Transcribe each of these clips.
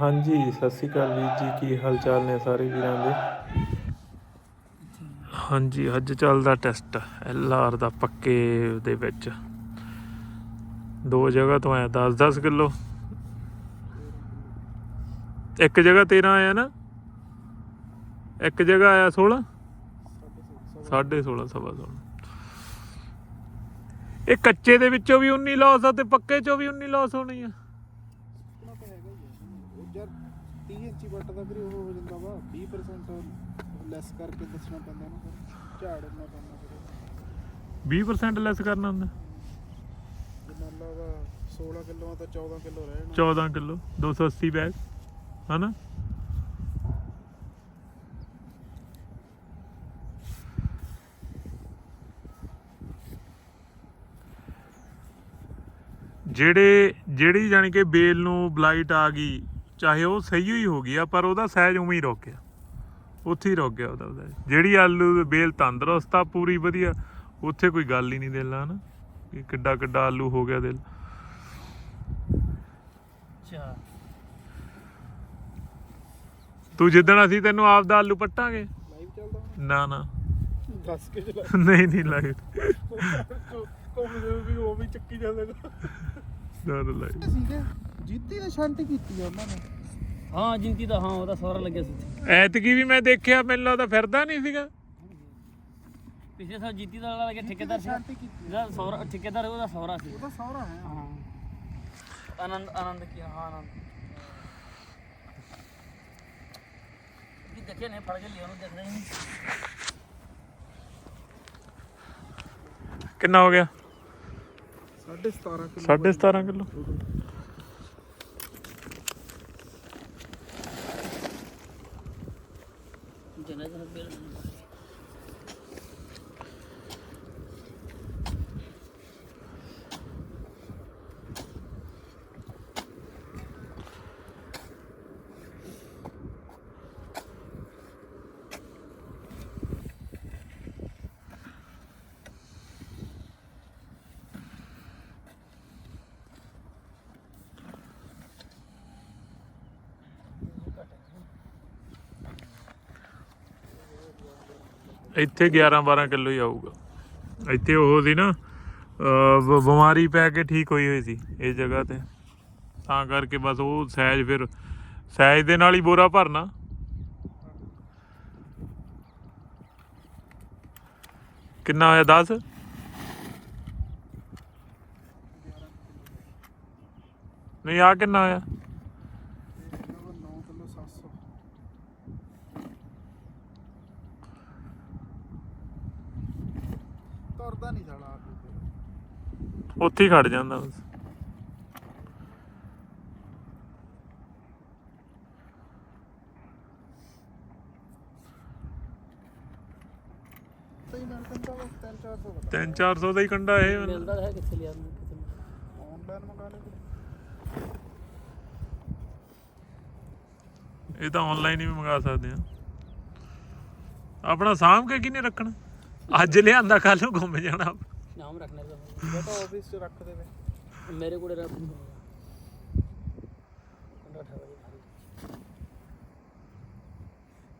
ਹਾਂਜੀ, ਸਤਿ ਸ਼੍ਰੀ ਅਕਾਲ ਵੀਰ ਜੀ, ਕੀ ਹਾਲ ਚਾਲ ਨੇ ਸਾਰੇ ਵੀਰਾਂ ਦੇ? ਹਾਂਜੀ, ਅੱਜ ਚੱਲਦਾ ਟੈਸਟ ਐਲਆਰ ਦਾ ਪੱਕੇ ਦੇ ਵਿੱਚ। ਦੋ ਜਗ੍ਹਾ ਤੋਂ ਆਇਆ 10 10 ਕਿਲੋ। ਇੱਕ ਜਗ੍ਹਾ 13 ਆਇਆ ਨਾ? ਇੱਕ ਜਗ੍ਹਾ ਆਇਆ 16 16.5 ਸਵਾ 16 ਇਹ ਕੱਚੇ ਦੇ ਵਿੱਚੋਂ ਵੀ 19 ਲਾਸ ਆ ਤੇ ਪੱਕੇ ਚੋਂ ਵੀ 19 ਲਾਸ ਹੋਣੀ ਆ ਸੁਪਨਾ ਤਾਂ ਹੈਗਾ ਹੀ ਹੈ ਉਹ ਯਾਰ 30 ਇੰਚੀ ਵੱਟ ਦਾ ਫਿਰ ਉਹ ਹੋ ਜਾਂਦਾ ਵਾ 20% ਲੈਸ ਕਰਕੇ ਦੱਸਣਾ ਪੈਂਦਾ ਨਾ ਫਿਰ ਝਾੜ ਇੰਨਾ ਪੈਂਦਾ ਫਿਰ। 20% ਲੈਸ ਕਰਨਾ ਹੁੰਦਾ। ਜੇ ਮੰਨ ਲਾ ਵਾ 16 ਕਿਲੋਆਂ ਤਾਂ 14 ਕਿਲੋ ਰਹਿ ਜਾਣਾ। 14 ਕਿਲੋ 280 ਬੈਗ ਹਨਾ? ਜਿਹੜੇ ਜਿਹੜੀ ਜਾਣੀ ਕਿ ਬੇਲ ਨੂੰ ਬਲਾਈਟ ਆ ਗਈ ਚਾਹੇ ਉਹ ਸਹੀ ਹੀ ਹੋ ਗਈ ਆ ਪਰ ਉਹਦਾ ਸਾਈਜ਼ ਉਵੇਂ ਹੀ ਰੁਕ ਗਿਆ ਉੱਥੇ ਹੀ ਰੁਕ ਗਿਆ ਉਹਦਾ ਉਹਦਾ ਜਿਹੜੀ ਆਲੂ ਦੀ ਬੇਲ ਤੰਦਰੁਸਤ ਆ ਪੂਰੀ ਵਧੀਆ ਉੱਥੇ ਕੋਈ ਗੱਲ ਹੀ ਨਹੀਂ ਦਿਲ ਨਾਲ ਹਨਾ ਕਿ ਕਿੱਡਾ ਕਿੱਡਾ ਆਲੂ ਹੋ ਗਿਆ ਦਿਲ ਅੱਛਾ ਤੂੰ ਜਿੱਦਣ ਅਸੀਂ ਤੈਨੂੰ ਆਪਦਾ ਆਲੂ ਪੱਟਾਂਗੇ ਨਾ ਨਾ ਦੱਸ ਕੇ ਚਲਾ ਨਹੀਂ ਨਹੀਂ ਲਾਈਟ ਘੁੰਮ ਜਾਊ ਵੀ ਉਹ ਵੀ ਚੱਕੀ ਜਾਵੇਗਾ ਨਾ ਨਾ ਲਾਈਟ ਸੀਗੇ ਜੀਤੀ ਨੇ ਸ਼ੰਟ ਕੀਤੀ ਆ ਉਹਨਾਂ ਨੇ? ਹਾਂ ਜਿੰਤੀ ਦਾ ਹਾਂ ਉਹਦਾ ਸਵਾਰਾ ਲੱਗਿਆ ਸੀ। ਉੱਥੇ। ਐਤਕੀ ਵੀ ਮੈਂ ਦੇਖਿਆ ਮੈਨੂੰ ਲੱਗਦਾ ਫਿਰਦਾ ਨਹੀਂ ਸੀਗਾ। ਪਿਛਲੇ ਸਾਲ ਜੀਤੀ ਦਾ ਵਾਲਾ ਲੱਗਿਆ ਠੇਕੇਦਾਰ ਸੀ। ਸ਼ੰਟ ਕੀਤੀ ਜਿਹੜਾ ਸੌਰਾ ਠੇਕੇਦਾਰ ਉਹਦਾ ਸੌਰਾ ਸੀ। ਉਹਦਾ ਸਹੁਰਾ ਹੈ। ਹਾਂ। ਆਨੰਦ ਆਨੰਦ ਕੀ ਹਾਂ ਆਨੰਦ। ਇਹ ਦੇਖਿਆ ਨਹੀਂ ਫੜ ਕੇ ਲਿਆ ਉਹਨੂੰ ਦੇਖਣਾ ਹੀ ਨਹੀਂ। ਕਿੰਨਾ ਹੋ ਗਿਆ? 17.5 ਕਿਲੋ 17.5 ਕਿਲੋ। ਜਨਾ ਜਨਾ ਬੇਲ ਇੱਥੇ 11 12 ਕਿਲੋ ਹੀ ਆਊਗਾ। ਇੱਥੇ ਉਹ ਸੀ ਨਾ ਬਿਮਾਰੀ ਪੈ ਕੇ ਠੀਕ ਹੋਈ ਹੋਈ ਸੀ ਇਸ ਜਗ੍ਹਾ ਤੇ। ਤਾਂ ਕਰਕੇ ਬਸ ਉਹ ਸਹਿਜ ਫਿਰ, ਸਹਿਜ ਦੇ ਨਾਲ ਹੀ ਬੋਰਾ ਭਰਨਾ। ਕਿੰਨਾ ਹੋਇਆ 10 ਨਹੀਂ ਆ ਕਿੰਨਾ ਹੋਇਆ? ਤੁਰਦਾ ਨਹੀਂ ਸਾਲਾ ਆਲੂ ਫਿਰ। ਉੱਥੇ ਹੀ ਖੜ ਜਾਂਦਾ ਬਸ ਵਾ 3-400 ਦਾ 3-400 ਦਾ ਹੀ ਕੰਡਾ ਇਹ ਮੈਨੂੰ। ਮਿਲਦਾ ਹੈ ਕਿੱਥੇ ਲਿਆ ਨਹੀਂ। ਆਨਲਾਈਨ ਮੰਗਾ ਲੈ ਇਹ ਤਾਂ ਆਨਲਾਈਨ ਹੀ ਮੰਗਾ ਸਕਦੇ ਆ ਆਪਣਾ ਸਾਂਭ ਕੇ ਕਿਨੇ ਰੱਖਣਾ ਅੱਜ ਲਿਆਂਦਾ ਕੱਲ ਨੂੰ ਗੁੰਮ ਜਾਣਾ ਨਾਮ ਰੱਖਣਾ ਤਾਂ ਜਾਂ ਤਾਂ ਆਫਿਸ 'ਚ ਰੱਖ ਦੇਵੇ मेरे को रख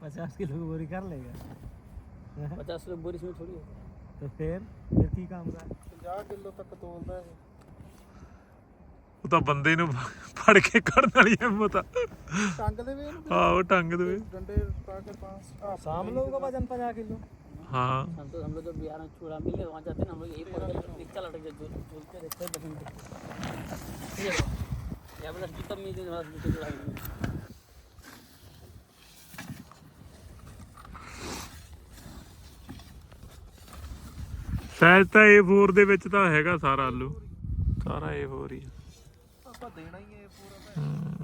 पचास किलो की बोरी कर लेगा पचास किलो बोरी इसमें थोड़ी है तो फिर फिर की काम का 50 ਕਿਲੋ ਤੱਕ ਤੋਲਦਾ ਇਹ ਉਹ ਤਾਂ ਬੰਦੇ ਨੂੰ ਫੜ ਕੇ ਕੱਢਣ ਵਾਲੀ ਹਿੰਮਤ ਆ ਟੰਗ ਦੇਵੇ ਇਹਨੂੰ ਹਾਂ ਉਹ ਟੰਗ ਦੇਵੇ ਡੰਡੇ ਪਾ ਕੇ ਪਾਸ ਆ शाम लोगों का वजन पचास किलो ਹਾਂ हम तो हम लोग जब बिहार में चूड़ा मिले वहाँ जाते हैं ना हम लोग यही पड़ गए रिक्शा लटक जाते झूल- झूलते रहते हैं बटन पे ये लो, यहाँ पे जूता मिल जाए हमारा जूते चढ़ा के ਸਾਇਜ਼ ਤਾਂ A4 ਦੇ ਵਿੱਚ ਤਾਂ ਹੈਗਾ ਸਾਰਾ ਆਲੂ ਸਾਰਾ A4 ਹੀ ਆ। ਆਪਾਂ ਦੇਣਾ ਹੀ ਹੈ ਪੂਰਾ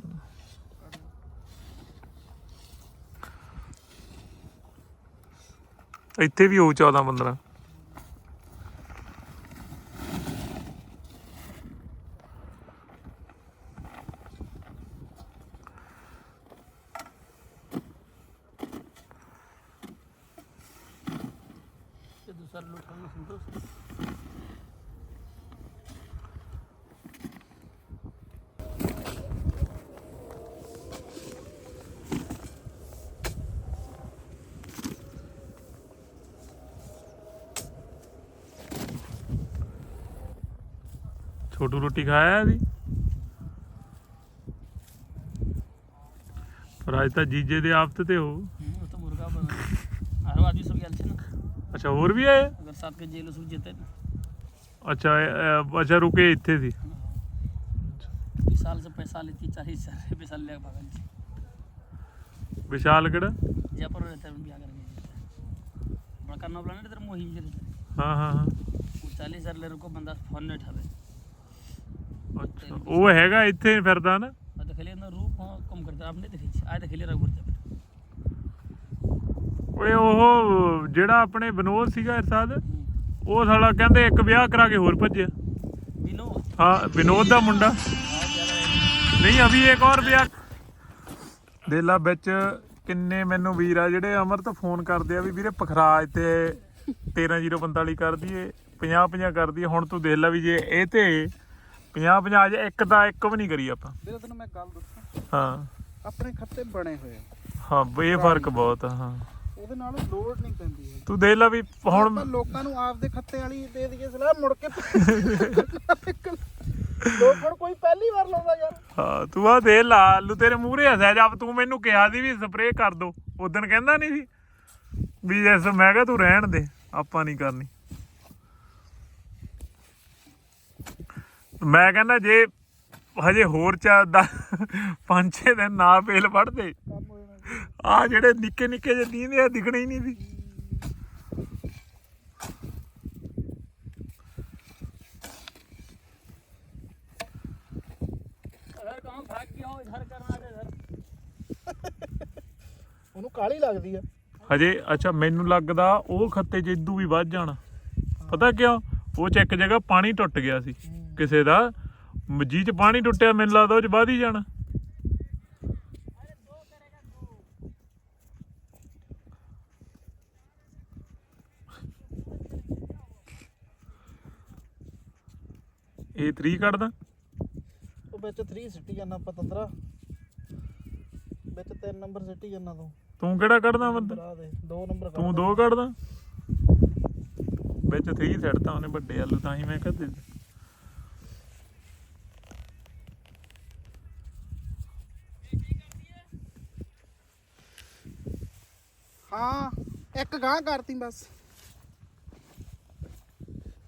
ਇੱਥੇ ਵੀ ਹੋਊ 14 15 ਰੋਟੀ ਖਾਇਆ ਸੀ ਪਰ ਅੱਜ ਤਾਂ ਜੀਜੇ ਦੇ ਆਫਤ ਤੇ ਹੋ वो तो मुर्गा बना हर आदमी सब गेल छे ना ਅੱਛਾ ਹੋਰ ਵੀ ਆਏ अगर साथ के जेल सब जेते ना ਅੱਛਾ ਇਹ, अ, ਅੱਛਾ ਰੁਕੇ ਇੱਥੇ ਸੀ बीस साल से पैसा लेती चालीस हजार पैसा ले भागल छे ਵਿਸ਼ਾਲ ਕਿਹੜਾ जयपुर रहते हैं बियाह करके बड़का नौबला नहीं तेरे मोहिम जे रहते ਹਾਂ ਹਾਂ ਹਾਂ वो चालीस हजार ले रुको बंदा फोन नहीं उठावे ਅੱਛਾ ਉਹ ਹੈਗਾ ਇੱਥੇ ਹੀ ਫਿਰਦਾ ਨਾ और देख लिए ना रूप हाँ, कम करते आप नहीं देखे आज देख लिए रघुवर जब ਓਏ ਉਹ ਜਿਹੜਾ ਆਪਣੇ ਵਿਨੋਦ ਸੀਗਾ ਇਰਸਾਦ ਉਹ ਸਾਲਾ ਕਹਿੰਦੇ ਇੱਕ ਵਿਆਹ ਕਰਾ ਕੇ ਹੋਰ ਭੱਜਿਆ विनोद ਹਾਂ ਵਿਨੋਦ ਦਾ ਮੁੰਡਾ बहुत ज्यादा ਨਹੀਂ ਅਭੀ ਇੱਕ ਹੋਰ ਵਿਆਹ ਦੇਲਾ ਵਿੱਚ ਕਿੰਨੇ ਮੈਨੂੰ ਵੀਰ ਆ ਜਿਹੜੇ ਅਮਰ ਤੋਂ ਫੋਨ ਕਰਦੇ ਆ ਵੀ ਵੀਰੇ ਪਖਰਾਜ ਤੇ 13045 ਕਰ ਦਈਏ 50 50 ਕਰ ਦਈਏ ਹੁਣ ਤੂੰ ਦੇਖ ਲੈ ਵੀ ਜੇ ਇਹ ਤੇ 50 50 ਜੇ ਇੱਕ ਦਾ ਇੱਕ ਵੀ ਨਹੀਂ ਕਰੀ ਆਪਾਂ। ਵੀਰੇ ਤੈਨੂੰ ਮੈਂ ਗੱਲ ਦੱਸਾਂ? ਹਾਂ। ਆਪਣੇ ਖੱਤੇ ਬਣੇ ਹੋਏ ਆ। ਹਾਂ ਬਈ ਇਹ ਫ਼ਰਕ ਬਹੁਤ ਆ ਹਾਂ। ਉਹਦੇ ਨਾਲ ਲੋਡ ਨਹੀਂ ਪੈਂਦੀ ਹੈ ਤੂੰ ਦੇਖ ਲੈ ਵੀ ਹੁਣ ਆਪਾਂ ਲੋਕਾਂ ਨੂੰ ਆਪਦੇ ਖੱਤੇ ਵਾਲੀ ਦੇ ਦਈਏ ਸਲਾਹ ਮੁੜ ਕੇ ਲੋਕ ਹੁਣ ਕੋਈ ਪਹਿਲੀ ਵਾਰ ਲਾਉਂਦਾ ਯਾਰ। ਹਾਂ ਤੂੰ ਆ ਦੇ ਲਾ ਆਲੂ ਤੇਰੇ ਮੂਹਰੇ ਹੱਸਿਆ ਜਦ ਤੂੰ ਮੈਨੂੰ ਕਿਹਾ ਸੀ ਵੀ ਸਪਰੇਅ ਕਰ ਦੋ। ਉਦੋਂ ਕਹਿੰਦਾ ਨਹੀਂ ਸੀ ਵੀ ਐਸ ਮੈਂ ਕਿਹਾ ਤੂੰ ਰਹਿਣ ਦੇ ਆਪਾਂ ਨਹੀਂ ਕਰਨੀ। ਮੈਂ ਕਹਿੰਦਾ ਜੇ ਹਜੇ ਹੋਰ ਚਾ ਪੰਜ ਛੇ ਦਿਨ ਨਾ ਪੇਲ ਵੜਦੇ ਆ ਜਿਹੜੇ ਨਿੱਕੇ ਨਿੱਕੇ ਜਿਹੇ ਦੀਂਦੇ ਆ ਦਿਖਣੇ ਹੀ ਨਹੀਂ ਸੀ। ਉਹਨੂੰ ਕਾਲੀ ਲੱਗਦੀ ਆ। ਹਜੇ ਅੱਛਾ ਮੈਨੂੰ ਲੱਗਦਾ ਉਹ ਖੱਤੇ ਚ ਇਦੂ ਵੀ ਵੱਧ ਜਾਣਾ। ਪਤਾ ਕਿਉਂ? ਉਹ ਚ ਇੱਕ ਜਗ੍ਹਾ ਪਾਣੀ ਟੁੱਟ ਗਿਆ ਸੀ। ਕਿਸੇ ਦਾ। ਮੱਜੀ 'ਚ ਪਾਣੀ ਟੁੱਟਿਆ ਮੈਨੂੰ ਲੱਗਦਾ ਉਹ 'ਚ ਵੱਧ ਹੀ ਜਾਣਾ। ਇਹ 3 ਕੱਢਦਾ। ਉਹ ਵਿੱਚ 3 ਸਿੱਟੀ ਜਾਂਦਾ ਪਤੰਦਰਾ ਵਿੱਚ 3 ਨੰਬਰ ਸਿੱਟੀ ਜਾਂਦਾ ਤੂੰ। ਤੂੰ ਕਿਹੜਾ ਕੱਢਦਾ ਬੰਦਾ? ਦੇ 2 ਨੰਬਰ ਤੂੰ ਦੋ ਕੱਢਦਾ। ਵਿੱਚ 3 ਸੈੱਟ ਉਹਨੇ ਵੱਡੇ ਆਲੂ ਤਾਂ ਹੀ ਮੈਂ ਕਹਦੇ ਹਾਂ, ਇੱਕ ਗਾਂ ਕਰਤੀ ਬਸ।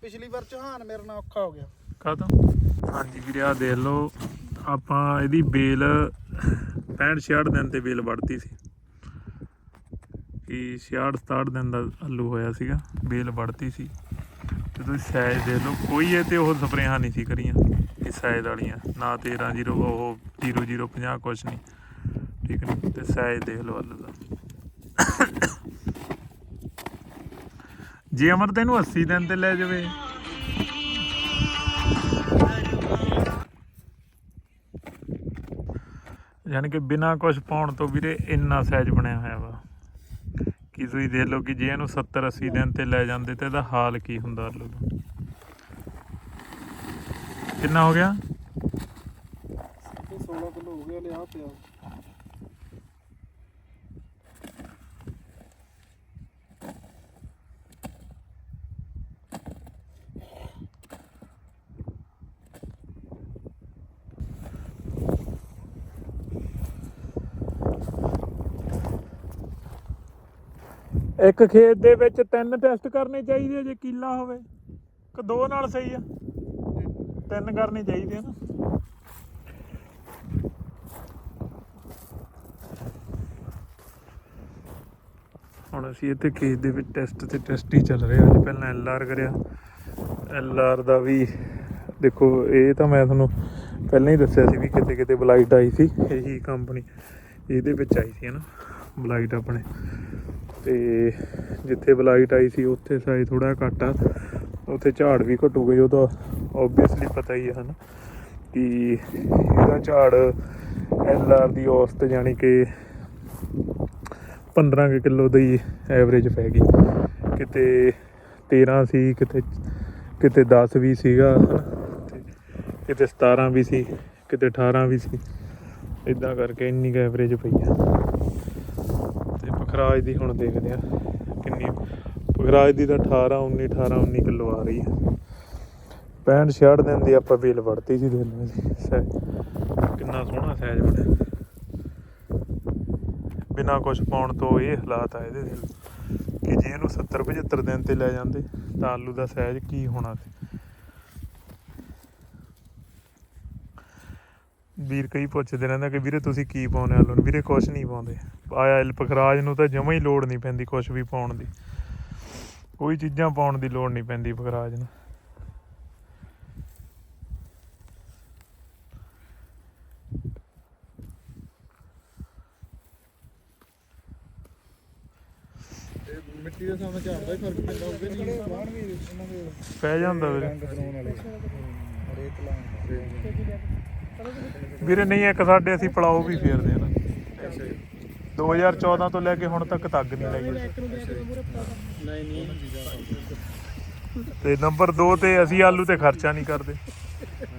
ਪਿਛਲੀ ਵਾਰ ਚੌਹਾਨ ਮੇਰੇ ਨਾਲ ਔਖਾ ਹੋ ਗਿਆ। ਕਾਹਤੋਂ? ਹਾਂਜੀ ਵੀਰੇ ਦੇਖ ਲਓ, ਆਪਾਂ ਇਹਦੀ ਬੇਲ 65 66 ਦਿਨ ਤੇ ਬੇਲ ਵੜਤੀ ਸੀ। ਕਿ 66 67 ਦਿਨ ਦਾ ਆਲੂ ਹੋਇਆ ਸੀਗਾ, ਬੇਲ ਵੜਤੀ ਸੀ। ਤੇ ਤੁਸੀਂ ਸਾਈਜ਼ ਦੇਖ ਲਓ, ਕੋਈ ਇਹ ਤੇ ਉਹ ਸਪਰੇਹਾਂ ਨਹੀਂ ਸੀ ਕਰੀਆਂ, ਇਹ ਸਾਈਜ਼ ਵਾਲੀਆਂ। ਨਾ 13 0 ਉਹ 0 0 50 ਕੁਛ ਨਹੀਂ। ਠੀਕ ਨਹੀਂ ਤੇ ਸਾਈਜ਼ ਦੇਖ ਲਓ ਆਲੂ ਦਾ। ਜੇ ਅਮਰ ਤੈਨੂੰ 80 ਦਿਨ ਤੇ ਲੈ ਜਾਵੇ। ਯਾਨੀ ਕਿ ਬਿਨਾ ਕੁਝ ਪਾਉਣ ਤੋਂ ਵੀਰੇ ਇੰਨਾ ਸਾਈਜ਼ ਬਣਿਆ ਹੋਇਆ ਵਾ। ਕਿ ਤੁਸੀਂ ਦੇਖ ਲਓ ਕਿ ਜੇ ਇਹਨੂੰ 70 80 ਦਿਨ ਤੇ ਲੈ ਜਾਂਦੇ ਤੇ ਇਹਦਾ ਹਾਲ ਕੀ ਹੁੰਦਾ ਆਲੂ ਕਿੰਨਾ ਹੋ ਗਿਆ? ਇਹ 16 ਕਿਲੋ ਹੋ ਗਿਆ, ਲਿਆ ਪਿਆ। ਇੱਕ ਖੇਤ ਦੇ ਵਿੱਚ ਤਿੰਨ ਟੈਸਟ ਕਰਨੇ ਚਾਹੀਦੇ ਆ, ਜੇ ਕੀਲਾ ਹੋਵੇ। ਕਿ ਦੋ ਨਾਲ ਸਹੀ ਆ। ਤਿੰਨ ਕਰਨੇ ਚਾਹੀਦੇ ਆ ਨਾ। ਹੁਣ ਅਸੀਂ ਇੱਥੇ ਖੇਤ ਦੇ ਵਿੱਚ ਟੈਸਟ ਤੇ ਟੈਸਟ ਹੀ ਚੱਲ ਰਿਹਾ ਅੱਜ ਪਹਿਲਾਂ ਐਲ ਆਰ ਕਰਿਆ। ਐਲ ਆਰ ਦਾ ਵੀ ਦੇਖੋ, ਇਹ ਤਾਂ ਮੈਂ ਤੁਹਾਨੂੰ ਪਹਿਲਾਂ ਹੀ ਦੱਸਿਆ ਸੀ ਵੀ ਕਿਤੇ ਕਿਤੇ ਬਲਾਈਟ ਆਈ ਸੀ। ਇਹੀ ਕੰਪਨੀ ਇਹਦੇ ਵਿੱਚ ਆਈ ਸੀ ਹਨਾ ਬਲਾਈਟ ਆਪਣੇ। ਤੇ ਜਿੱਥੇ ਬਲਾਈਟ ਆਈ ਸੀ, ਉੱਥੇ ਸਾਈ ਥੋੜਾ ਘੱਟ ਆ। ਉੱਥੇ ਝਾੜ ਵੀ ਘਟੂਗਾ ਜੀ ਉਹਦਾ ਆਬਵੀਅਸਲੀ ਪਤਾ ਹੀ ਹੈ ਹਨਾ, ਕਿ ਇਹਦਾ ਝਾੜ ਐਲ ਆਰ ਦੀ ਔਸਤ ਜਾਨੀ ਕਿ 15 ਕੁ ਕਿਲੋ ਦੀ ਐਵਰੇਜ ਪੈ ਗਈ। ਕਿਤੇ 13 ਸੀ, ਕਿਤੇ ਕਿਤੇ 10 ਵੀ ਸੀਗਾ ਕਿਤੇ 17 ਵੀ ਸੀ, ਕਿਤੇ 18 ਵੀ ਸੀ। ਇਦਾਂ ਕਰਕੇ ਇੰਨੀ ਕੁ ਐਵਰੇਜ ਪਈ ਆ। ਰਾਜ ਦੀ ਹੁਣ ਦੇਖਦੇ ਆ ਕਿੰਨੀ ਪਖਰਾਜ ਦੀ ਤਾਂ 18 19 18 19 ਕਿਲੋ ਆ ਰਹੀ ਹੈ 65 66 ਦਿਨ ਦੀ ਆਪਾਂ ਬੇਲ ਵੜਤੀ ਸੀ ਦੇਖ ਲਓ ਕਿੰਨਾ ਸੋਹਣਾ ਸਾਈਜ਼ ਬਣਿਆ। ਬਿਨਾ ਕੁਝ ਪਾਉਣ ਤੋਂ ਇਹ ਹਾਲਾਤ ਆ ਇਹਦੇ ਦੇ ਕਿ ਜੇ ਇਹਨੂੰ 70 75 ਦਿਨ ਤੇ ਲੈ ਜਾਂਦੇ, ਤਾਂ ਆਲੂ ਦਾ ਸਾਈਜ਼ ਕੀ ਹੋਣਾ ਸੀ? ਵੀਰ ਕਈ ਪੁੱਛਦੇ ਰਹਿੰਦੇ ਕਿ ਵੀਰੇ ਤੁਸੀਂ ਕੀ ਪਾਉਂਦੇ ਆਲੂ ਨੂੰ? ਵੀਰੇ ਕੁਝ ਨਹੀਂ ਪਾਉਂਦੇ। ਆਇਆ ਇਲਪਖਰਾਜ ਨੂੰ ਤਾਂ ਜਮਾ ਹੀ ਲੋੜ ਨਹੀਂ ਪੈਂਦੀ ਕੁਝ ਵੀ ਪਾਉਣ ਦੀ। ਕੋਈ ਚੀਜ਼ਾਂ ਪਾਉਣ ਦੀ ਲੋੜ ਨਹੀਂ ਪੈਂਦੀ ਬਖਰਾਜ ਨੂੰ। ਮਿੱਟੀ ਦੇ ਸਾਹਮਣੇ ਝਾੜਦਾ ਹੀ ਫ਼ਰਕ ਪੈਂਦਾ ਹੋਵੇ ਨਹੀਂ ਬਾਣ ਵੀ ਇਹਨਾਂ ਦੇ ਪੈ ਜਾਂਦਾ ਵੀਰੇ। ਰੇਤ ਵੀਰੇ ਨਹੀਂ ਇੱਕ ਸਾਡੇ ਅਸੀਂ ਪਲਾਓ ਵੀ ਫੇਰਦੇ ਆ ਨਾ 2014 ਤੋਂ ਲੈ ਕੇ ਹੁਣ ਤੱਕ ਤੱਕ ਨਹੀਂ ਲਾਈ ਤੇ ਨੰਬਰ 2 ਤੇ ਅਸੀਂ ਆਲੂ ਤੇ ਖਰਚਾ ਨਹੀਂ ਕਰਦੇ।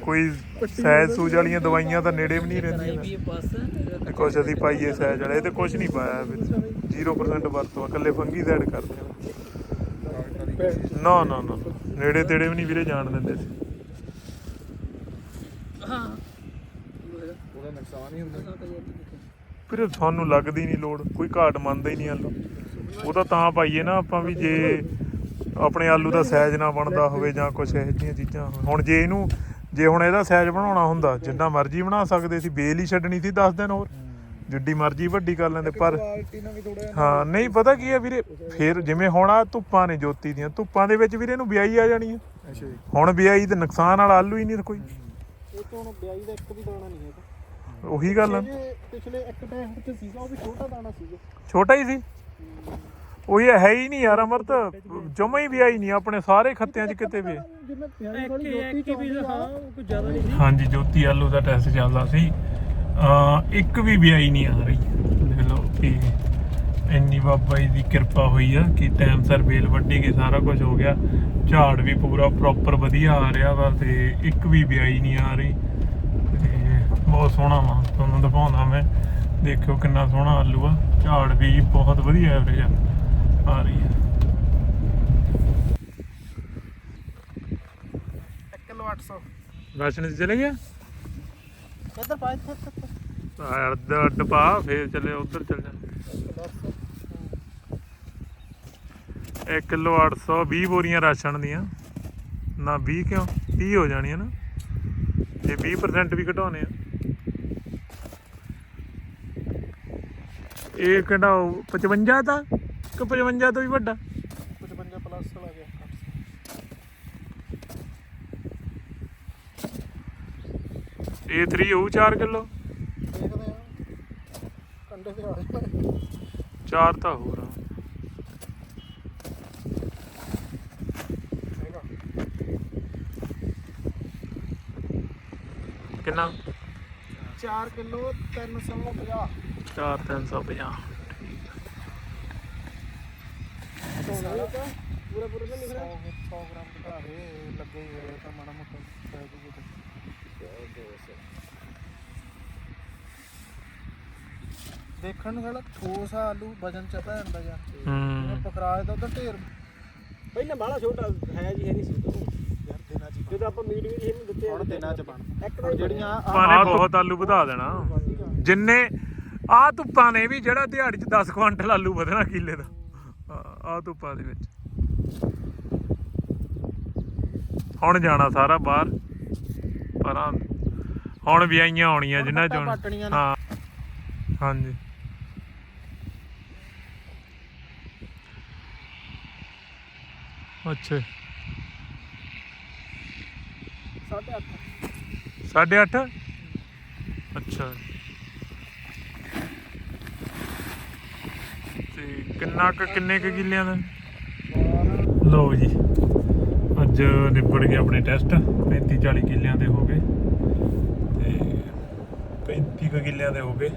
ਕੋਈ ਸਹਿਜ ਸੂਜ ਵਾਲੀਆਂ ਦਵਾਈਆਂ ਤਾਂ ਨੇੜੇ ਵੀ ਨਹੀਂ ਰਹਿੰਦੀਆਂ। ਕੁਛ ਅਸੀਂ ਪਾਈਏ ਸਹਿਜ ਵਾਲੇ ਤੇ ਕੁਛ ਨਹੀਂ ਪਾਇਆ ਵਿੱਚ 0% ਵਰਤੋਂ ਇਕੱਲੇ ਫੰਗੀ ਸਾਈਡ ਕਰਦੇ ਨਾ ਨਾ ਨਾ ਨੇੜੇ ਤੇੜੇ ਵੀ ਨਹੀਂ ਵੀਰੇ ਜਾਣ ਦਿੰਦੇ ਸੀ ਹਾਂ। ਉਹਦਾ ਨੁਕਸਾਨ ਹੀ ਹੁੰਦਾ। ਫਿਰ ਸਾਨੂੰ ਲੱਗਦੀ ਨਹੀਂ ਲੋੜ ਕੋਈ ਘਾਟ ਮੰਨਦਾ ਹੀ ਨਹੀਂ ਆਲੂ। ਉਹ ਤਾਂ ਤਾਂ ਪਾਈਏ ਨਾ ਆਪਾਂ ਵੀ ਜੇ ਆਪਣੇ ਆਲੂ ਦਾ ਸਾਈਜ਼ ਨਾ ਬਣਦਾ ਹੋਵੇ ਜਾਂ ਕੁਝ ਇਹੋ ਜਿਹੀਆਂ ਚੀਜ਼ਾਂ ਹੋਣ। ਜੇ ਇਹਨੂੰ ਜੇ ਹੁਣ ਇਹਦਾ ਸਾਈਜ਼ ਬਣਾਉਣਾ ਹੁੰਦਾ ਜਿੰਨਾ ਮਰਜ਼ੀ ਬਣਾ ਸਕਦੇ ਸੀ ਬੇਲ ਹੀ ਛੱਡਣੀ ਸੀ 10 ਦਿਨ ਹੋਰ। ਜਿੱਡੀ ਮਰਜ਼ੀ ਵੱਡੀ ਕਰ ਲੈਂਦੇ ਪਰ ਹਾਂ ਨਹੀਂ ਪਤਾ ਕੀ ਹੈ ਵੀਰੇ ਫਿਰ ਜਿਵੇਂ ਹੁਣ ਆ ਧੁੱਪਾਂ ਨੇ ਜੋਤੀ ਦੀਆਂ ਧੁੱਪਾਂ ਦੇ ਵਿੱਚ ਵੀਰੇ ਇਹਨੂੰ ਵਿਆਈ ਆ ਜਾਣੀ ਹੈ। ਅੱਛਾ ਜੀ। ਹੁਣ ਵਿਆਈ ਤੇ ਨੁਕਸਾਨ ਵਾਲਾ ਆਲੂ ਹੀ ਨਹੀਂ ਕੋਈ। ਇਹ ਤੋਂ ਹੁਣ ਵਿਆਹੀ ਦਾ ਇੱਕ ਵੀ ਦਾਣਾ ਨਹੀਂ ਹੈਗਾ। ਉਹੀ ਗੱਲ ਆ। ਪਿਛਲੇ ਇੱਕ ਟਾਈਮ ਤੇ ਸੀਗਾ ਉਹ ਵੀ ਛੋਟਾ ਦਾਣਾ ਸੀਗਾ। ਛੋਟਾ ਹੀ ਸੀ। ਉਹ ਇਹ ਹੈ ਹੀ ਨਹੀਂ ਯਾਰ ਅਮਰਤ। ਜਮਾ ਹੀ ਵੀ ਆਈ ਨਹੀਂ ਆਪਣੇ ਸਾਰੇ ਖੱਤਿਆਂ 'ਚ ਕਿਤੇ ਵੀ। ਹਾਂਜੀ ਜੋਤੀ ਆਲੂ ਦਾ ਟੈਸਟ ਚੱਲਦਾ ਸੀ। ਆ ਇੱਕ ਵੀ ਵਿਆਹੀ ਨਹੀਂ ਆ ਰਹੀ। ਦੇਖ ਲਓ ਕਿ ਇੰਨੀ ਬਾਬਾ ਜੀ ਦੀ ਕਿਰਪਾ ਹੋਈ ਆ ਕਿ ਟਾਈਮ ਸਰ ਬੇਲ ਵੱਢੀ ਕੇ ਸਾਰਾ ਕੁਝ ਹੋ ਗਿਆ। ਝਾੜ ਵੀ ਪੂਰਾ ਪ੍ਰੋਪਰ ਵਧੀਆ ਆ ਰਿਹਾ ਵਾ ਤੇ ਇੱਕ ਵੀ ਵਿਆਹੀ ਨਹੀਂ ਆ ਰਹੀ। ਬਹੁਤ ਸੋਹਣਾ ਵਾ ਤੁਹਾਨੂੰ ਦਿਖਾਉਂਦਾ ਮੈਂ। ਦੇਖਿਓ ਕਿੰਨਾ ਸੋਹਣਾ ਆਲੂ ਆ। ਝਾੜ ਵੀ ਬਹੁਤ ਵਧੀਆ ਐਵਰੇਜ ਆ। ਆ ਰਹੀ ਹੈ 1 ਕਿਲੋ 800 ਰਾਸ਼ਨ ਚ ਚਲੇ ਗਿਆ? ਇੱਧਰ ਪਾ ਇੱਥੇ ਇੱਥੇ ਅੱਡ ਅੱਡ ਪਾ ਫੇਰ ਚੱਲੇ ਉਧਰ ਚੱਲ। ਜਾ 1 ਕਿਲੋ 800 20 ਬੋਰੀਆਂ ਰਾਸ਼ਨ ਦੀਆਂ। ਨਾ 20 ਕਿਉਂ? 30 ਹੋ ਜਾਣੀਆਂ ਨਾ। ਜੇ 20% ਵੀ ਘਟਾਉਣੇ ਆ। ਇਹ ਉਹ 55 ਦਾ ਕਿ 55 ਤੋਂ ਵੀ ਵੱਡਾ। 55 ਪਲੱਸ ਵਾਲਾ ਗਿਆ। ਇਹ 3 ਹੋਊ 4 ਕਿਲੋ। ਦੇਖਦੇ ਆ ਕੰਡੇ ਤੇ ਆ ਜਾਣਾ 4 ਤਾਂ ਹੋਰ ਆ। ਕਿੰਨਾ? 4 ਕਿਲੋ 350 4 350 ਪੂਰਾ ਪੂਰਾ ਤਾਂ ਲਿਖ ਰਿਹਾ 100 ਗ੍ਰਾਮ ਘਟਾ ਦੇ ਲੱਗੇ ਹੀ ਹੋਏ ਤਾਂ ਮਾੜਾ ਮੋਟਾ ਪੈ ਜੂਗਾ ਦੇਖਣ ਨੂੰ ਸਾਲਾ ਠੋਸ ਆ ਆਲੂ ਵਜਨ ਚ ਭੈਣ ਦਾ ਯਾਰ। ਹੂੰ। ਪਕਰਾਜ ਦਾ ਤਾਂ ਢੇਰ। ਪਹਿਲਾਂ ਬਾਹਲਾ ਛੋਟਾ ਹੈ ਜੀ ਹੈ ਨਹੀਂ ਸੀ ਉਦੋਂ। ਯਾਰ ਦਿਨਾਂ ਚ ਹੀ ਜਦੋਂ ਆਪਾਂ ਮੀਟ ਵੀ ਇਹਨੂੰ ਦਿੱਤੇ। ਹੁਣ ਦਿਨਾਂ ਚ ਬਣ। ਇੱਕ ਹੁਣ ਜਿਹੜੀਆਂ ਨੇ ਬਹੁਤ ਆਲੂ ਵਧਾ ਦੇਣਾ। ਜਿੰਨੇ ਆ ਧੁੱਪਾਂ ਨੇ ਵੀ ਜਿਹੜਾ ਦਿਹਾੜੀ ਚ 10 ਕੁਆਂਟਲ ਆਲੂ ਵਧਣਾ ਕਿੱਲੇ ਦਾ। ਆ ਧੁੱਪਾਂ ਦੇ ਵਿੱਚ। ਹੁਣ ਜਾਣਾ ਸਾਰਾ ਬਾਹਰ। ਪਰ ਹੁਣ ਵਿਆਹੀਆਂ ਆਉਣੀਆਂ ਜਿਨ੍ਹਾਂ ਚੋਂ। ਹਾਂ। ਹਾਂਜੀ। ਅੱਛਾ। ਸਾਢੇ ਅੱਠ। ਸਾਢੇ ਅੱਠ? ਅੱਛਾ। ਤੇ ਕਿੰਨਾ ਕੁ ਕਿੰਨੇ ਕੁ ਕਿੱਲਿਆਂ ਦਾ? ਲਓ ਜੀ, ਅੱਜ ਨਿਬੜ ਗਏ ਆਪਣੇ ਟੈਸਟ 35 40 ਕਿੱਲਿਆਂ ਦੇ ਹੋ ਗਏ। ਤੇ 35 ਕੁ ਕਿੱਲਿਆਂ ਦੇ ਹੋ ਗਏ।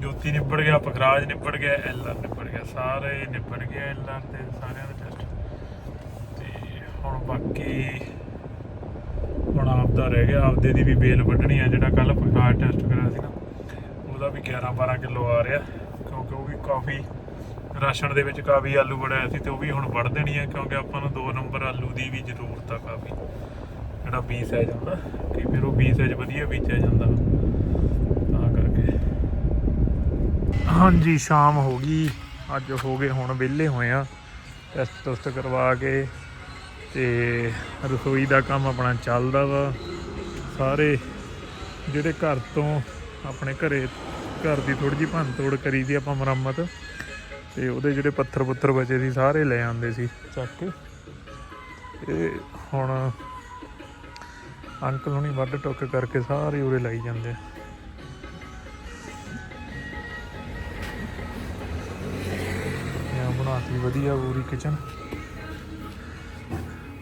ਜੋਤੀ ਨਿਬੜ ਗਿਆ, ਪਖਰਾਜ ਨਿਬੜ ਗਿਆ, ਐਲਆਰ ਨਿਬੜ ਗਿਆ, ਸਾਰੇ ਨਿਬੜ ਗਏ ਐਲਆਰ ਤੇ ਸਾਰਿਆਂ ਦਾ ਟੈਸਟ। ਤੇ ਹੁਣ ਬਾਕੀ ਹੁਣ ਆਪਦਾ ਰਹਿ ਗਿਆ, ਆਪਦੇ ਦੀ ਵੀ ਬੇਲ ਵੱਢਣੀ ਆ, ਜਿਹੜਾ ਕੱਲ ਪਖਰਾਜ ਟੈਸਟ ਕਰਿਆ ਸੀ ਨਾ ਉਹਦਾ ਵੀ 11 12 ਕਿਲੋ ਆ ਰਿਹਾ, ਕਿਉਂਕਿ ਉਹ ਵੀ ਕਾਫੀ ਰਾਸ਼ਨ ਦੇ ਵਿੱਚ ਕਾਫੀ ਆਲੂ ਬਣਾਇਆ ਸੀ ਤੇ ਉਹ ਵੀ ਹੁਣ ਵੱਢ ਦੇਣੀ ਹੈ ਕਿਉਂਕਿ ਆਪਾਂ ਨੂੰ 2 ਨੰਬਰ ਆਲੂ ਦੀ ਵੀ ਜ਼ਰੂਰਤ ਆ ਕਾਫੀ। ਜਿਹੜਾ ਬੀ ਸਾਈਜ਼ ਹੁੰਦਾ, ਕਿ ਫਿਰ ਉਹ ਬੀ ਸਾਈਜ਼ ਵਧੀਆ ਬੀਜਿਆ ਜਾਂਦਾ। ਤਾਂ ਕਰਕੇ। ਹਾਂਜੀ, ਸ਼ਾਮ ਹੋ ਗਈ। ਅੱਜ ਹੋ ਗਏ, ਹੁਣ ਵਿਹਲੇ ਹੋਏ ਆ। ਟੈਸਟ ਟੁਸਟ ਕਰਵਾ ਕੇ ਤੇ ਰਸੋਈ ਦਾ ਕੰਮ ਆਪਣਾ ਚੱਲਦਾ ਵਾ। ਸਾਰੇ ਜਿਹੜੇ ਘਰ ਤੋਂ ਆਪਣੇ ਘਰੇ, ਘਰ ਦੀ ਥੋੜੀ ਜਿਹੀ ਭੰਨ ਤੋੜ ਕਰੀ ਦੀ ਆਪਾਂ ਮੁਰੰਮਤ। ਤੇ ਉਹਦੇ ਜਿਹੜੇ ਪੱਥਰ ਪੁੱਥਰ ਬਚੇ ਸੀ ਸਾਰੇ ਲੈ ਆਂਦੇ ਸੀ। ਚੱਕ ਕੇ? ਇਹ ਹੁਣ ਅੰਕਲ ਹੁਣੀ ਵੱਢ ਟੁੱਕ ਕਰਕੇ ਸਾਰੇ ਉਰੇ ਲਾਈ ਜਾਂਦੇ ਆ। ਇਹ ਬਣਾਤੀ ਵਧੀਆ ਪੂਰੀ ਕਿਚਨ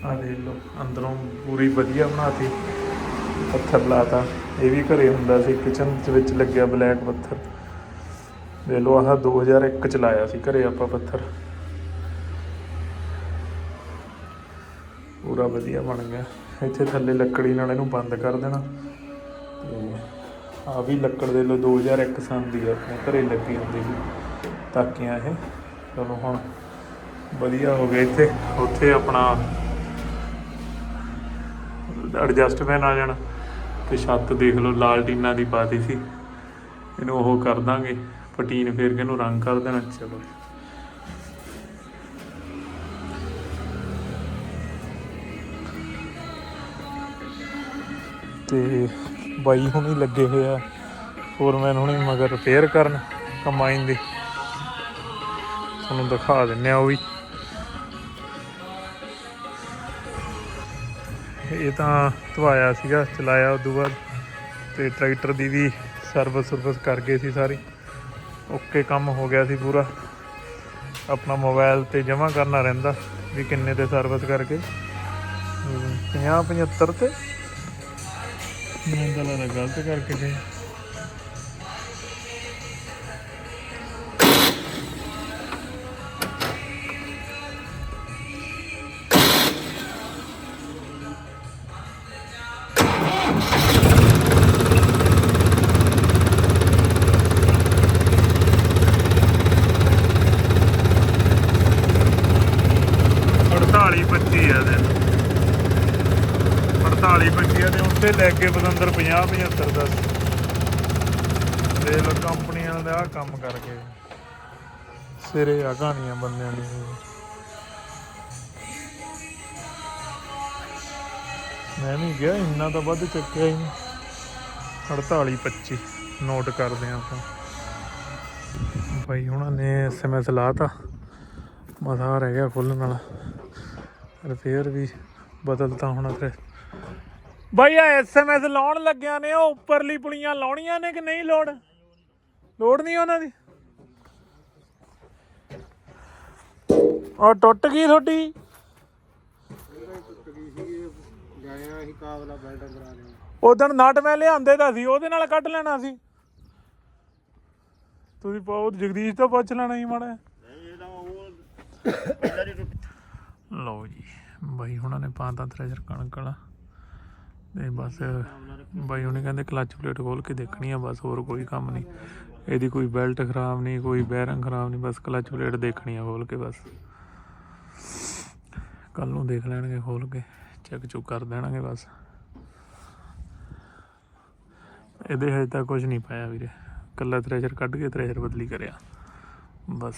ਆ ਦੇਖ ਲਓ ਅੰਦਰੋਂ ਪੂਰੀ ਵਧੀਆ ਬਣਾਤੀ। ਪੱਥਰ ਲਾਤਾ। ਇਹ ਵੀ ਘਰੇ ਹੁੰਦਾ ਸੀ ਕਿਚਨ ਦੇ ਵਿੱਚ ਲੱਗਿਆ ਬਲੈਕ ਪੱਥਰ। ਦੇਖ ਲਓ ਆਹ 2001 ਚ ਲਾਇਆ ਸੀ, ਘਰੇ ਆਪਾਂ ਪੱਥਰ। ਪੂਰਾ ਵਧੀਆ ਬਣ ਗਿਆ। ਇੱਥੇ ਥੱਲੇ ਲੱਕੜੀ ਨਾਲ ਇਹਨੂੰ ਬੰਦ ਕਰ ਦੇਣਾ। ਤੇ ਆ ਵੀ ਲੱਕੜ ਦੇ ਲੋ 2001 ਸਾਲ ਦੀ ਆ, ਆਪਣੇ ਘਰੇ ਲੱਗੀ ਹੁੰਦੀ ਸੀ। ਤਾਕੀਆਂ ਇਹ। ਚਲੋ ਹੁਣ ਵਧੀਆ ਹੋ ਗਿਆ ਇੱਥੇ। ਉੱਥੇ ਆਪਣਾ ਐਡਜਸਟਮੈਂਟ ਆ ਜਾਣਾ। ਤੇ ਛੱਤ ਦੇਖ ਲਓ, ਲਾਲ ਟੀਨਾਂ ਦੀ ਪਾਤੀ ਸੀ। ਇਹਨੂੰ ਉਹ ਕਰ ਦਾਂਗੇ। ਪਟੀਨ ਫੇਰ ਕੇ ਇਹਨੂੰ ਰੰਗ ਕਰ ਦੇਣਾ? ਚਲੋ। ਤੇ ਬਾਈ ਹੁਣੀ ਲੱਗੇ ਹੋਏ ਆ, ਫੋਰਮੈਨ ਹੁਣੀ ਮਗਰ ਰਿਪੇਅਰ ਕਰਨ ਕੰਬਾਈਨ ਦੀ। ਤੁਹਾਨੂੰ ਦਿਖਾ ਦਿੰਨੇ ਆ ਉਹ ਵੀ। ਇਹ ਤਾਂ ਧਵਾਇਆ ਸੀਗਾ, ਚਲਾਇਆ ਉਦੋਂ ਬਾਅਦ ਤੇ ਟਰੈਕਟਰ ਦੀ ਵੀ ਸਰਵਿਸ ਸਰਵਿਸ ਕਰ ਗਏ ਸੀ ਸਾਰੀ। ਓਕੇ ਕੰਮ ਹੋ ਗਿਆ ਸੀ ਪੂਰਾ। ਆਪਣਾ ਮੋਬਾਈਲ ਤੇ ਜਮ੍ਹਾਂ ਕਰਨਾ ਰਹਿੰਦਾ ਵੀ ਕਿੰਨੇ ਤੇ ਸਰਵਿਸ ਕਰਕੇ। 50 75 ਤੇ। ਮੈਨੂੰ ਤਾਂ ਲੱਗਦਾ ਗਲਤ ਕਰਕੇ ਗਏ। ਉੱਤੇ ਲੈ ਕੇ ਬਦੰਦਰ 50 75 ਦਾ ਦੇ ਕੰਪਨੀਆਂ ਦਾ ਕੰਮ ਕਰਕੇ। ਸਿਰੇ ਆ ਕਹਾਣੀਆਂ ਬੰਦਿਆਂ ਦੀ। ਮੈਂ ਵੀ ਗਿਆ, ਇੰਨਾ ਤਾਂ ਵੱਧ ਚੱਕਿਆ ਹੀ ਨਹੀਂ। 48 25 ਨੋਟ ਕਰਦੇ ਆ ਆਪਾਂ। ਭਾਈ ਉਹਨਾਂ ਨੇ ਐਸਐਮਐਸ ਲਾਤਾ। ਮਸਾ ਰਹਿ ਗਿਆ ਖੁੱਲਣ ਵਾਲਾ ਰਿਪੇਅਰ ਵੀ ਬਦਲਤਾ ਹੁਣ ਫਿਰ ਬਾਈ ਆ ਐਸਐਮਐਸ ਲਾਉਣ ਲੱਗਿਆ ਨੇ, ਉਹ ਉੱਪਰਲੀ ਪੁਲੀਆਂ ਲਾਉਣੀਆਂ ਨੇ ਕਿ ਨਹੀਂ ਲੋੜ? ਲੋੜ ਨਹੀਂ ਉਹਨਾਂ ਦੀ। ਉਹ ਟੁੱਟ ਗਈ ਤੁਹਾਡੀ? ਗਾਇਆ ਅਸੀਂ ਕਾਬਲਾ ਬੈਲਟ ਕਰਾ ਲਿਆ ਉਦੋਂ ਨਟ ਮੈਂ ਲਿਆਂਦੇ ਤਾਂ ਸੀ, ਉਹਦੇ ਨਾਲ ਕੱਢ ਲੈਣਾ ਸੀ। ਤੁਸੀਂ ਪਾਓ ਜਗਦੀਸ਼ ਤੋਂ ਪੁੱਛ ਲੈਣਾ ਸੀ ਮਾੜਾ ਲਓ ਜੀ, ਬਾਈ ਹੁਣਾਂ ਨੇ ਪਾਤਾ ਥ੍ਰੈਸ਼ਰ ਕਣਕ ਵਾਲਾ। ਤੇ ਬਸ, ਬਾਈ ਉਹਨੇ ਕਹਿੰਦੇ ਕਲੱਚ ਪਲੇਟ ਖੋਲ ਕੇ ਦੇਖਣੀ ਆ, ਬਸ ਹੋਰ ਕੋਈ ਕੰਮ ਨਹੀਂ। ਇਹਦੀ ਕੋਈ ਬੈਲਟ ਖਰਾਬ ਨਹੀਂ, ਕੋਈ ਬੈਰਿੰਗ ਖਰਾਬ ਨਹੀਂ, ਬਸ ਕਲੱਚ ਪਲੇਟ ਦੇਖਣੀ ਆ ਖੋਲ ਕੇ ਬਸ। ਕੱਲ ਨੂੰ ਦੇਖ ਲੈਣਗੇ ਖੋਲ ਕੇ ਚੈੱਕ ਚੁੱਕ ਕਰ ਦੇਣਗੇ ਬਸ। ਇਹਦੇ ਹਜੇ ਤੱਕ ਕੁਝ ਨਹੀਂ ਪਾਇਆ ਵੀਰੇ। ਕੱਲਾ ਥ੍ਰੈਸ਼ਰ ਕੱਢ ਕੇ ਥ੍ਰੈਸ਼ਰ ਬਦਲੀ ਕਰਿਆ। ਬਸ।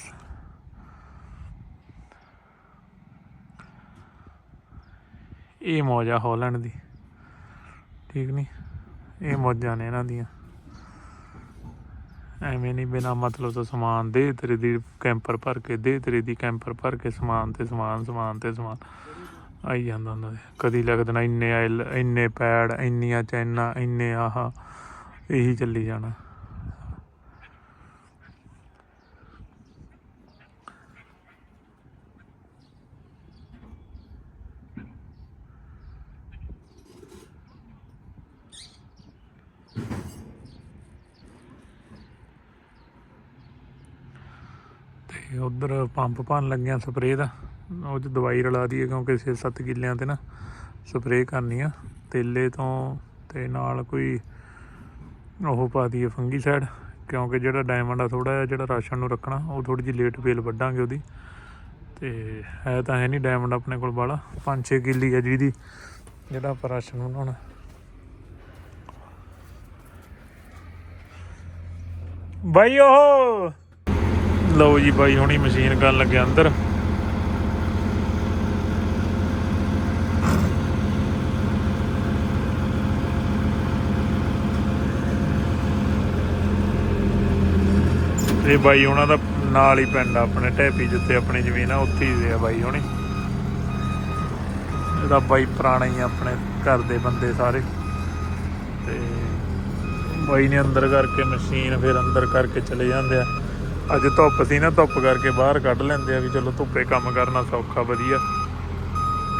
ਇਹ ਮੌਜਾ ਹਾਲੈਂਡ ਦੀ। ਠੀਕ ਨਹੀਂ। ਇਹ ਮੌਜਾਂ ਨੇ ਇਹਨਾਂ ਦੀਆਂ। ਐਵੇਂ ਨਹੀਂ ਬਿਨਾ ਮਤਲਬ ਤੋਂ ਸਮਾਨ ਦੇ, ਤੇਰੇ ਦੀ ਕੈਂਪਰ ਭਰ ਕੇ ਦੇ, ਤੇਰੇ ਦੀ ਕੈਂਪਰ ਭਰ ਕੇ ਸਮਾਨ ਤੇ ਸਮਾਨ ਸਮਾਨ ਤੇ ਸਮਾਨ। ਆਈ ਜਾਂਦਾ ਹੁੰਦਾ ਸੀ। ਕਦੀ ਲਿਖ ਦੇਣਾ ਇੰਨੇ ਆਇਲ, ਇੰਨੇ ਪੈੜ, ਇੰਨੀਆਂ ਚੈਨਾ, ਇੰਨੇ ਆਹਾ। ਇਹੀ ਚੱਲੀ ਜਾਣਾ। ਤੇ ਉਧਰ ਪੰਪ ਭਰਨ ਲੱਗਿਆ ਸਪਰੇਅ ਦਾ। ਉਹ ਚ ਦਵਾਈ ਰਲਾ ਦਈਏ ਕਿਉਂਕਿ 6-7 ਕਿੱਲਿਆਂ ਤੇ ਨਾ ਸਪਰੇਅ ਕਰਨੀ ਆ। ਤੇਲੇ ਤੋਂ ਤੇ ਨਾਲ ਕੋਈ ਉਹ ਪਾ ਦਈਏ ਫੰਗੀਸਾਈਡ ਕਿਉਂਕਿ ਜਿਹੜਾ ਡਾਇਮੰਡ ਆ ਥੋੜਾ ਜਿਹਾ ਜਿਹੜਾ ਰਾਸ਼ਨ ਨੂੰ ਰੱਖਣਾ, ਉਹ ਥੋੜੀ ਜਿਹੀ ਲੇਟ ਬੇਲ ਵੱਢਾਂਗੇ ਉਹਦੀ। ਤੇ ਹੈ ਤਾਂ ਹੈ ਨਹੀਂ ਡਾਇਮੰਡ ਆਪਣੇ ਕੋਲ ਬਾਲਾ 5-6 ਕਿੱਲੀ ਆ ਜਿਹਦੀ, ਜਿਹੜਾ ਆਪਾਂ ਰਾਸ਼ਨ ਬਣਾਉਣਾ ਬਾਈ ਉਹ ਲਓ ਜੀ ਬਾਈ, ਹੁਣੀ ਮਸ਼ੀਨ ਕਰਨ ਲੱਗਿਆ ਅੰਦਰ। ਇਹ ਬਾਈ ਉਹਨਾਂ ਦਾ ਨਾਲ ਹੀ ਪਿੰਡ ਆਪਣੇ ਢੈਪੀ ਜਿੱਥੇ ਆਪਣੀ ਜ਼ਮੀਨ ਆ, ਉੱਥੇ ਹੀ ਆ ਬਾਈ ਹੁਣੀ। ਇਹਦਾ ਬਾਈ ਪੁਰਾਣਾ ਹੀ ਆਪਣੇ ਘਰ ਦੇ ਬੰਦੇ ਸਾਰੇ। ਤੇ ਬਾਈ ਨੇ ਅੰਦਰ ਕਰਕੇ ਮਸ਼ੀਨ ਫਿਰ ਅੰਦਰ ਕਰਕੇ ਚਲੇ ਜਾਂਦੇ ਆ। ਅੱਜ ਧੁੱਪ ਸੀ ਨਾ, ਧੁੱਪ ਕਰਕੇ ਬਾਹਰ ਕੱਢ ਲੈਂਦੇ ਆ ਵੀ ਚਲੋ ਧੁੱਪੇ ਕੰਮ ਕਰਨਾ ਸੌਖਾ, ਵਧੀਆ।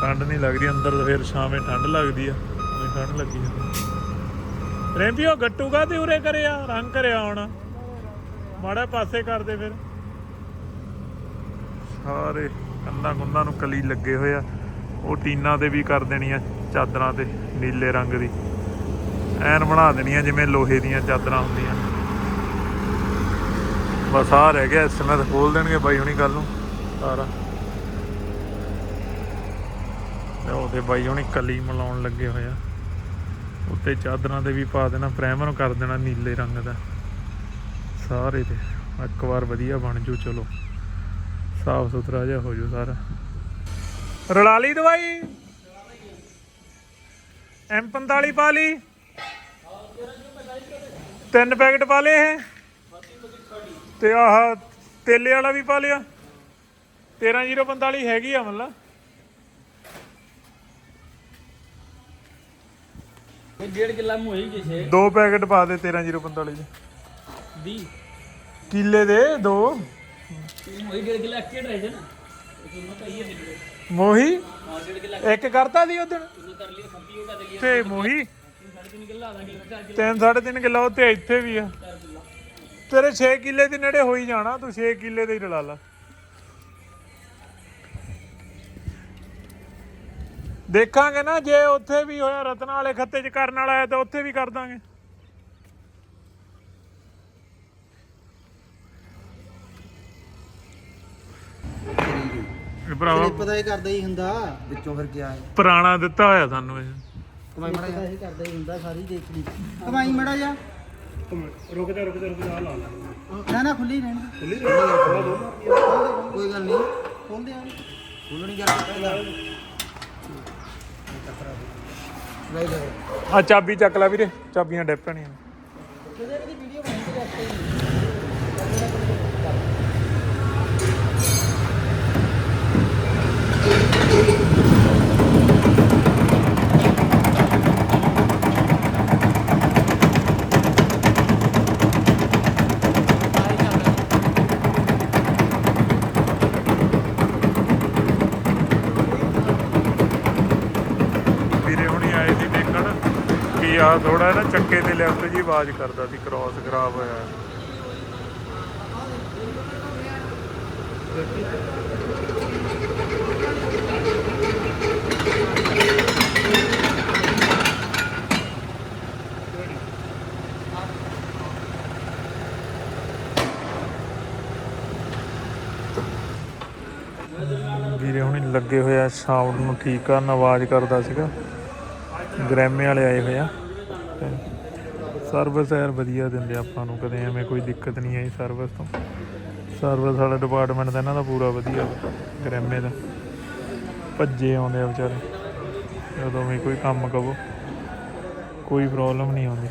ਠੰਡ ਨਹੀਂ ਲੱਗਦੀ, ਅੰਦਰ ਫਿਰ ਸ਼ਾਮੇ ਠੰਡ ਲੱਗਦੀ ਆ। ਉਹੀ ਠੰਡ ਲੱਗੀ ਜਾਂਦੀ ਰੈਂਪੀਓ ਗੱਟੂਗਾ ਤੇ ਉਰੇ ਕਰਿਆ? ਰੰਗ ਕਰਿਆ ਹੁਣ। ਮਾੜਾ ਪਾਸੇ ਕਰਦੇ ਫਿਰ। ਸਾਰੇ ਕੰਨਾਂ ਗੁੰਨਾਂ ਨੂੰ ਕਲੀ ਲੱਗੇ ਹੋਏ ਆ। ਉਹ ਟੀਨਾਂ ਤੇ ਵੀ ਕਰ ਦੇਣੀ ਆ ਚਾਦਰਾਂ ਤੇ, ਨੀਲੇ ਰੰਗ ਦੀ। ਐਨ ਬਣਾ ਦੇਣੀਆਂ ਜਿਵੇਂ ਲੋਹੇ ਦੀਆਂ ਚਾਦਰਾਂ ਹੁੰਦੀਆਂ। ਬਸ ਆ ਰਹਿ ਗਿਆ ਐਸਐਮਐਸ ਖੋਲ ਦੇਣਗੇ ਬਾਈ ਹੁਣੀ ਕੱਲ ਨੂੰ, ਸਾਰਾ। ਉਹਦੇ ਬਾਈ ਹੁਣੀ ਕਲੀ ਮਲਾਉਣ ਲੱਗੇ ਹੋਏ ਆ। ਉੱਤੇ ਚਾਦਰਾਂ ਤੇ ਵੀ ਪਾ ਦੇਣਾ, ਪ੍ਰਾਈਮਰ ਕਰ ਦੇਣਾ ਨੀਲੇ ਰੰਗ ਦਾ। ਸਾਰੇ ਤੇ, ਇੱਕ ਵਾਰ ਵਧੀਆ ਬਣ ਜੂ, ਚਲੋ। ਸਾਫ਼ ਸੁਥਰਾ ਜਿਹਾ ਹੋ ਜੂ ਸਾਰਾ। ਰਲਾ ਲਈ ਦਵਾਈ M45 ਪਾ ਲਈ। ਤਿੰਨ ਪੈਕਟ ਪਾ ਲਏ ਇਹ। ਤੇ ਆਹ ਤੇਲੇ ਵਾਲਾ ਵੀ ਪਾ ਲਿਆ। 13045 ਹੈਗੀ ਆ ਮਤਲਬ ਦੋ ਪੈਕੇਟ ਪਾ ਦੇ 13045 ਦੇ। ਦੀ ਕਿੱਲੇ ਦੇ ਦੋ। ਮੋਹੀ ਇੱਕ ਕਰਤਾ ਸੀ ਉਦੋਂ ਤੁਹਾਨੂੰ ਤੇ ਮੋਹੀ? 3.5 ਕਿੱਲਾ ਆਦਾ ਕਿੱਲਾ 3.5 ਕਿੱਲਾ ਉਹ ਤੇ ਇੱਥੇ ਵੀ ਆ। ਤੇਰੇ 6 ਕਿੱਲੇ ਦੇ ਨੇੜੇ ਹੋ ਹੀ ਜਾਣਾ ਤੂੰ 6 ਕਿੱਲੇ ਦੇ ਹੀ ਰਲਾ ਲਾ। ਦੇਖਾਂਗੇ ਨਾ ਜੇ ਉੱਥੇ ਵੀ ਹੋਇਆ ਰਤਨ ਵਾਲੇ ਖੱਤੇ 'ਚ ਕਰਨ ਵਾਲਾ ਹੈ ਤਾਂ ਉੱਥੇ ਵੀ ਕਰ ਦਾਂਗੇ। ਇਹ ਭਰਾਵਾ ਪਤਾ ਹੀ ਕਰਦਾ ਹੀ ਹੁੰਦਾ ਵਿੱਚੋਂ ਫਿਰ ਗਿਆ ਹੈ। ਪੁਰਾਣਾ ਦਿੱਤਾ ਹੋਇਆ ਸਾਨੂੰ ਇਹ। ਕਮਾਈ ਮੜਾ ਪਤਾ ਹੀ ਕਰਦਾ ਹੀ ਹੁੰਦਾ ਸਾਰੀ ਦੇਖ ਲਈ ਕਮਾਈ ਮੜਾ ਜਾ ਰੁਕ ਜਾ ਰੁਕ ਜਾ ਰੁਕ ਜਾ ਲਾ ਲਾ। ਨਾ ਨਾ ਖੁੱਲੀ ਰਹਿਣ ਖੁੱਲੀ ਕੋਈ ਗੱਲ ਨਹੀਂ। ਖੋਲ ਦੇ ਆ। ਖੁੱਲਣੀ ਕਰ ਪਹਿਲਾਂ ਲੈ ਲੈ ਆ ਚਾਬੀ ਚੱਕ ਲੈ ਵੀਰੇ ਚਾਬੀਆਂ ਡਿੱਪ ਪੈਣੀਆਂ ਇਹਦੀ ਵੀਡੀਓ ਬਣਾਈ ਤੇ ਆ ਥੋੜਾ ਨਾ ਚੱਕੇ ਤੇ ਲੈਫਟ ਜੀ ਆਵਾਜ਼ ਕਰਦਾ ਸੀ ਕ੍ਰਾਸ ਖਰਾਬ ਹੋਇਆ ਹੈ। ਵੀਰੇ ਹੁਣੀ ਲੱਗੇ ਹੋਇਆ ਸਾਊਂਡ ਨੂੰ ਠੀਕ ਕਰਨ, ਆਵਾਜ਼ ਕਰਦਾ ਸੀਗਾ ਗ੍ਰੈਮੇ ਵਾਲੇ ਆਏ ਹੋਏ ਆ ਸਰਵਿਸ ਯਾਰ ਵਧੀਆ ਦਿੰਦੇ ਆਪਾਂ ਨੂੰ, ਕਦੇ ਐਵੇਂ ਕੋਈ ਦਿੱਕਤ ਨਹੀਂ ਆਈ ਸਰਵਿਸ ਤੋਂ। ਸਰਵਿਸ ਵਾਲਾ ਡਿਪਾਰਟਮੈਂਟ ਦਾ ਇਹਨਾਂ ਦਾ ਪੂਰਾ ਵਧੀਆ, ਗ੍ਰੈਮੇ ਦਾ। ਭੱਜੇ ਆਉਂਦੇ ਆ ਵਿਚਾਰੇ, ਜਦੋਂ ਵੀ ਕੋਈ ਕੰਮ ਕਵੋ ਕੋਈ ਪ੍ਰੋਬਲਮ ਨਹੀਂ ਆਉਂਦੀ।